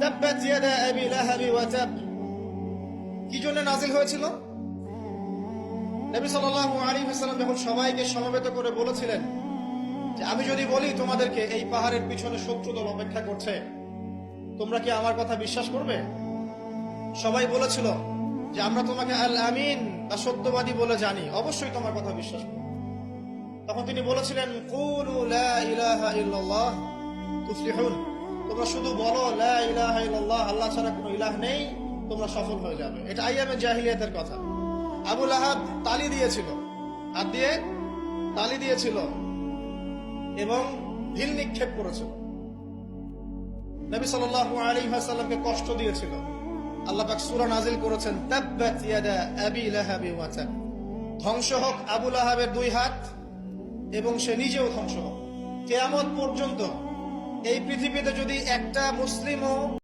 তাব্বাত ইয়াদা আবি লাহাবি ওয়া তাব। কি জন্য নাজিল হয়েছিল? নবী সাল্লাল্লাহু আলাইহি ওয়াসাল্লাম যখন সবাইকে সমবেত করে বলেছিলেন যে, আমি যদি বলি তোমাদেরকে এই পাহাড়ের পিছনে শত্রু দল অপেক্ষা করছে, তোমরা কি আমার কথা বিশ্বাস করবে? সবাই বলেছিল যে, আমরা তোমাকে আল আমিন বা সত্যবাদী বলে জানি, অবশ্যই তোমার কথা বিশ্বাস করব। তখন তিনি বলেছিলেন, কুলু লা ইলাহা ইল্লাল্লাহ তুফলিহুন। তোমরা শুধু বলো ইলাহা আল্লাহ ছাড়া কোনো ইলাহ নেই, তোমরা সফল হয়ে যাবে। এটা আইয়ামে জাহিলিয়াতের কথা। আবুল আহাব তালি দিয়েছিল। হাত দিয়ে তালি দিয়েছিল এবং ঢিল নিক্ষেপ করেছিল। নবী সাল্লাল্লাহু আলাইহি ওয়াসাল্লামকে কষ্ট দিয়েছিল। আল্লাহ পাক সূরা করেছেন, তাব্বাত ইয়াদা আবি লাহাবি ওয়া তাব ধ্বংস হোক আবু লাহাবের দুই হাত, এবং সে নিজেও ধ্বংস হোক। কেয়ামত পর্যন্ত এই পৃথিবীতে যদি একটা মুসলিমও